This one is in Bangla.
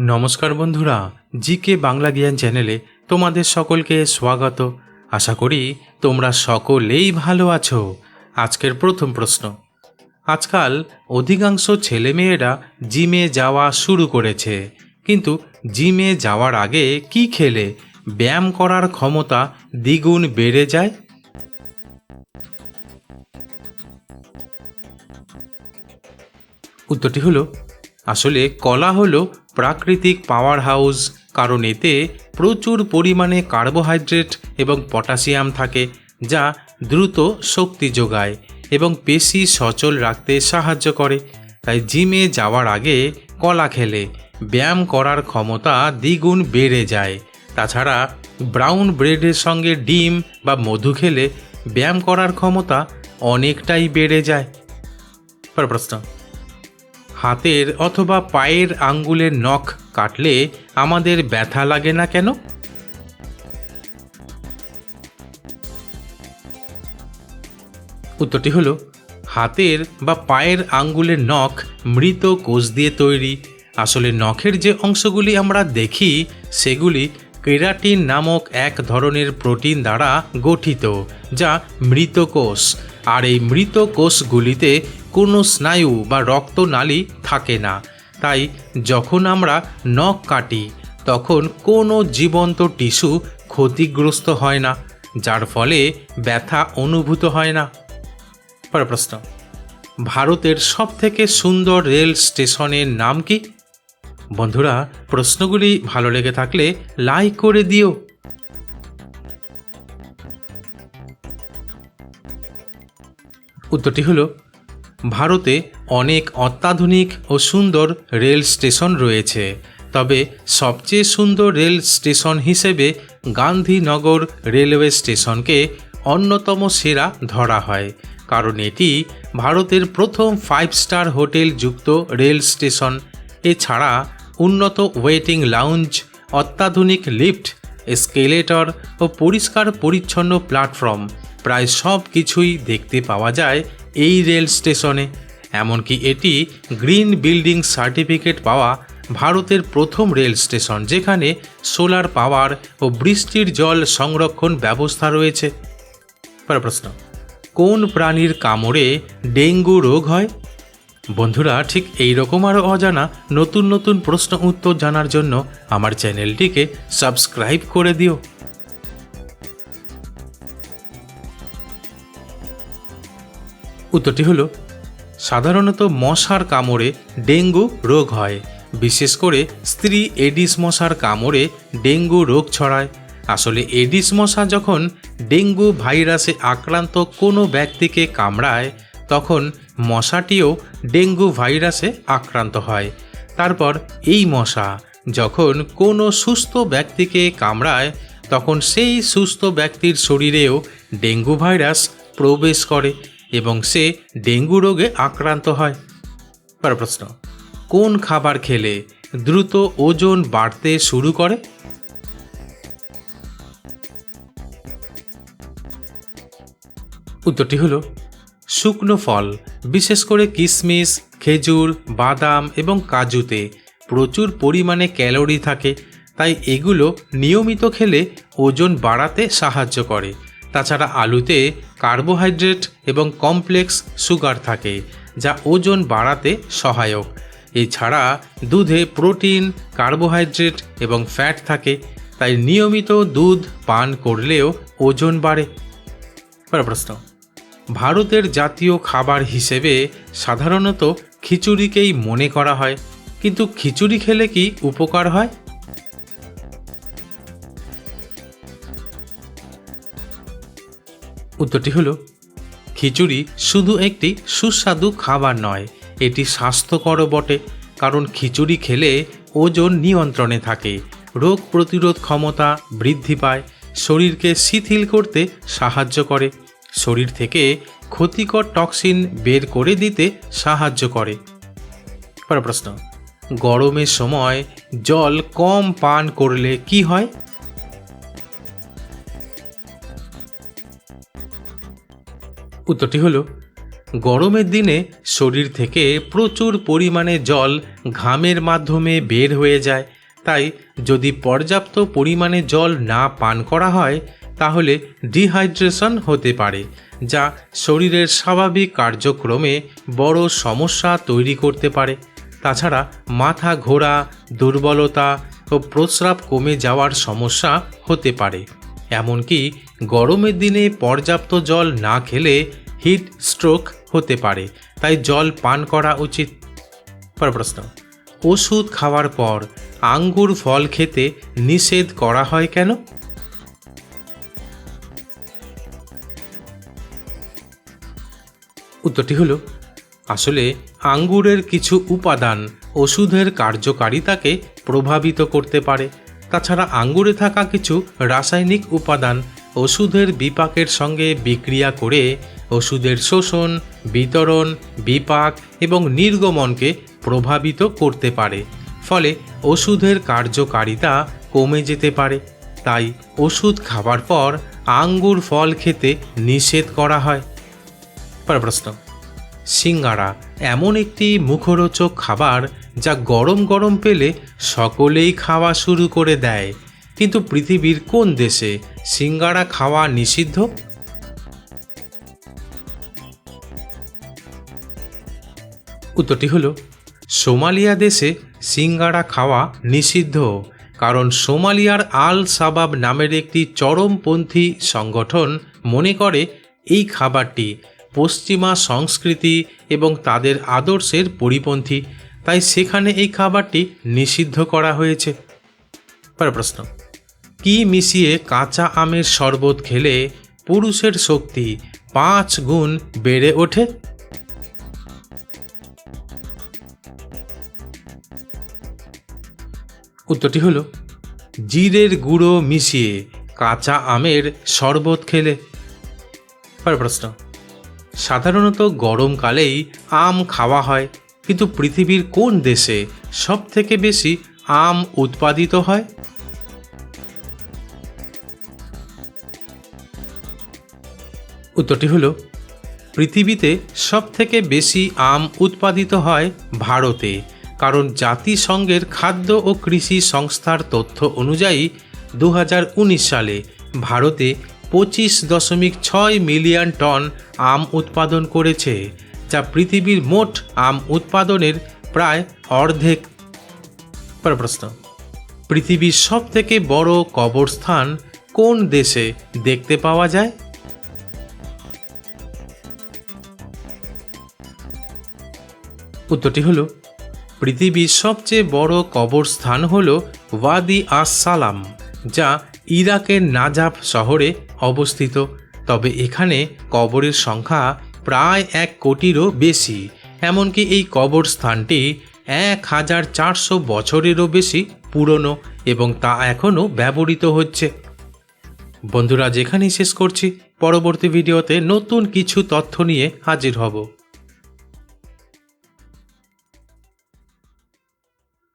নমস্কার বন্ধুরা জি কে বাংলা জ্ঞান চ্যানেলে তোমাদের সকলকে স্বাগত। আশা করি তোমরা সকলেই ভালো আছো। আজকের প্রথম প্রশ্ন। আজকাল অধিকাংশ ছেলেমেয়েরা জিমে যাওয়া শুরু করেছে। কিন্তু জিমে যাওয়ার আগে কি খেলে? ব্যায়াম করার ক্ষমতা দ্বিগুণ বেড়ে যায়? উত্তরটি হলো আসলে কলা হলো প্রাকৃতিক পাওয়ার হাউস কারণ এতে প্রচুর পরিমাণে কার্বোহাইড্রেট এবং পটাশিয়াম থাকে, যা দ্রুত শক্তি যোগায় এবং পেশি সচল রাখতে সাহায্য করে। তাই জিমে যাওয়ার আগে কলা খেলে, ব্যায়াম করার ক্ষমতা দ্বিগুণ বেড়ে যায়। তাছাড়া ব্রাউন ব্রেডের সঙ্গে ডিম বা মধু খেলে ব্যায়াম করার ক্ষমতা অনেকটাই বেড়ে যায়। প্রশ্ন। হাতের অথবা পায়ের আঙ্গুলের নখ কাটলে আমাদের ব্যথা লাগে না কেন? উত্তরটি হলো, হাতের বা পায়ের আঙ্গুলের নখ মৃত কোষ দিয়ে তৈরি। আসলে নখের যে অংশগুলি আমরা দেখি, সেগুলি কেরাটিন নামক এক ধরনের প্রোটিন দ্বারা গঠিত, যা মৃত কোষ। আর এই মৃত কোষগুলিতে কোনো স্নায়ু বা রক্তনালী থাকে না। তাই যখন আমরা নখ কাটি, তখন কোনো জীবন্ত টিস্যু ক্ষতিগ্রস্ত হয় না, যার ফলে ব্যথা অনুভূত হয় না। পরের প্রশ্ন, ভারতের সবথেকে সুন্দর রেল স্টেশনের নাম কি? বন্ধুরা, প্রশ্নগুলি ভালো লেগে থাকলে লাইক করে দিও। উত্তরটি হলো, ভারতে অনেক অত্যাধুনিক ও সুন্দর রেল স্টেশন রয়েছে, তবে সবচেয়ে সুন্দর রেল স্টেশন হিসেবে গান্ধীনগর রেলওয়ে স্টেশনকে অন্যতম সেরা ধরা হয়, কারণ এটি ভারতের প্রথম ফাইভ স্টার হোটেল যুক্ত রেল স্টেশন। এছাড়া উন্নত ওয়েটিং লাউঞ্জ, অত্যাধুনিক লিফট, স্কেলেটর ও পরিষ্কার পরিচ্ছন্ন প্ল্যাটফর্ম। প্রায় সব কিছুই দেখতে পাওয়া যায় এই রেল স্টেশনে। এমনকি এটি গ্রিন বিল্ডিং সার্টিফিকেট পাওয়া ভারতের প্রথম রেল স্টেশন, যেখানে সোলার পাওয়ার ও বৃষ্টির জল সংরক্ষণ ব্যবস্থা রয়েছে। প্রশ্ন, কোন প্রাণীর কামড়ে ডেঙ্গু রোগ হয়? বন্ধুরা, ঠিক এই রকম আরও অজানা নতুন নতুন প্রশ্ন উত্তর জানার জন্য আমার চ্যানেলটিকে সাবস্ক্রাইব করে দিও। উত্তরটি হলো, সাধারণত মশার কামড়ে ডেঙ্গু রোগ হয়, বিশেষ করে স্ত্রী এডিস মশার কামড়ে ডেঙ্গু রোগ ছড়ায়। আসলে এডিস মশা যখন ডেঙ্গু ভাইরাসে আক্রান্ত কোনো ব্যক্তিকে কামড়ায় তখন মশাটিও ডেঙ্গু ভাইরাসে আক্রান্ত হয়। তারপর এই মশা যখন কোনো সুস্থ ব্যক্তিকে কামড়ায়, তখন সেই সুস্থ ব্যক্তির শরীরেও ডেঙ্গু ভাইরাস প্রবেশ করে এবং সে ডেঙ্গু রোগে আক্রান্ত হয়। পরের প্রশ্ন কোন খাবার খেলে দ্রুত ওজন বাড়তে শুরু করে? উত্তরটি হলো শুকনো ফল, বিশেষ করে কিশমিশ খেজুর, বাদাম এবং কাজুতে প্রচুর পরিমাণে ক্যালোরি থাকে, তাই এগুলো নিয়মিত খেলে ওজন বাড়াতে সাহায্য করে। তাছাড়া আলুতে কার্বোহাইড্রেট এবং কমপ্লেক্স সুগার থাকে, যা ওজন বাড়াতে সহায়ক। এছাড়া দুধে প্রোটিন, কার্বোহাইড্রেট এবং ফ্যাট থাকে, তাই নিয়মিত দুধ পান করলেও ওজন বাড়ে। প্রশ্ন। ভারতের জাতীয় খাবার হিসেবে সাধারণত খিচুড়িকেই মনে করা হয়। কিন্তু খিচুড়ি খেলে কি উপকার হয়? উত্তরটি হলো, খিচুড়ি শুধু একটি সুস্বাদু খাবার নয়, এটি স্বাস্থ্যকরও বটে, কারণ খিচুড়ি খেলে ওজন নিয়ন্ত্রণে থাকে, রোগ প্রতিরোধ ক্ষমতা বৃদ্ধি পায়, শরীরকে শিথিল করতে সাহায্য করে। শরীর থেকে ক্ষতিকর টক্সিন বের করে দিতে সাহায্য করে। পরের প্রশ্ন, গরমের সময় জল কম পান করলে কি হয়? উত্তরটি হলো, গরমের দিনে শরীর থেকে প্রচুর পরিমাণে জল ঘামের মাধ্যমে বের হয়ে যায়। তাই যদি পর্যাপ্ত পরিমাণে জল না পান করা হয় তাহলে ডিহাইড্রেশন হতে পারে, যা শরীরের স্বাভাবিক কার্যক্রমে বড় সমস্যা তৈরি করতে পারে। তাছাড়া মাথা ঘোরা, দুর্বলতা ও প্রস্রাব কমে যাওয়ার সমস্যা হতে পারে। এমনকি গরমের দিনে পর্যাপ্ত জল না খেলে হিট স্ট্রোক হতে পারে, তাই জল পান করা উচিত। পর প্রশ্ন, ওষুধ খাওয়ার পর আঙ্গুর ফল খেতে নিষেধ করা হয় কেন? উত্তরটি হলো, আসলে আঙ্গুরের কিছু উপাদান ওষুধের কার্যকারিতাকে প্রভাবিত করতে পারে। তাছাড়া আঙ্গুরে থাকা কিছু রাসায়নিক উপাদান ওষুধের বিপাকের সঙ্গে বিক্রিয়া করে ওষুধের শোষণ, বিতরণ, বিপাক এবং নির্গমনকে প্রভাবিত করতে পারে। ফলে ওষুধের কার্যকারিতা কমে যেতে পারে। তাই ওষুধ খাওয়ার পর আঙ্গুর ফল খেতে নিষেধ করা হয়। প্রশ্ন। সিঙ্গারা এমন একটি মুখরোচক খাবার যা গরম গরম পেলে সকলেই খাওয়া শুরু করে দেয়। কিন্তু পৃথিবীর কোন দেশে সিঙ্গারা খাওয়া নিষিদ্ধ? উত্তরটি হলো, সোমালিয়া দেশে সিঙ্গারা খাওয়া নিষিদ্ধ, কারণ সোমালিয়ার আল সাবাব নামের একটি চরমপন্থী সংগঠন মনে করে এই খাবারটি পশ্চিমা সংস্কৃতি এবং তাদের আদর্শের পরিপন্থী। তাই সেখানে এই খাবারটি নিষিদ্ধ করা হয়েছে। পরের প্রশ্ন। কি মিশিয়ে কাঁচা আমের শরবত খেলে পুরুষের শক্তি পাঁচ গুণ বেড়ে ওঠে? উত্তরটি হলো, জিরের গুঁড়ো মিশিয়ে কাঁচা আমের শরবত খেলে। পরের প্রশ্ন। সাধারণত গরমকালেই আম খাওয়া হয়, কিন্তু পৃথিবীর কোন দেশে সব থেকে বেশি আম উৎপাদিত হয়? উত্তরটি হলো, পৃথিবীতে সব থেকে বেশি আম উৎপাদিত হয় ভারতে, কারণ জাতিসংঘের খাদ্য ও কৃষি সংস্থার তথ্য অনুযায়ী দু হাজার উনিশ সালে ভারতে পঁচিশ দশমিক ছয় মিলিয়ন টন আম উৎপাদন করেছে, যা পৃথিবীর মোট আম উৎপাদনের প্রায় অর্ধেক। প্রশ্ন, পৃথিবীর সব থেকে বড় কবরস্থান কোন দেশে দেখতে পাওয়া যায়? উত্তরটি হলো, পৃথিবীর সবচেয়ে বড় কবরস্থান হল ওয়াদি আস সালাম যা ইরাকের নাজাফ শহরে অবস্থিত, তবে এখানে কবরের সংখ্যা প্রায় এক কোটিরও বেশি, এমনকি এই কবর স্থানটি এক হাজার চারশো বছরেরও বেশি পুরনো এবং তা এখনও ব্যবহৃত হচ্ছে। বন্ধুরা, যেখানেই শেষ করছি, পরবর্তী ভিডিওতে নতুন কিছু তথ্য নিয়ে হাজির হব।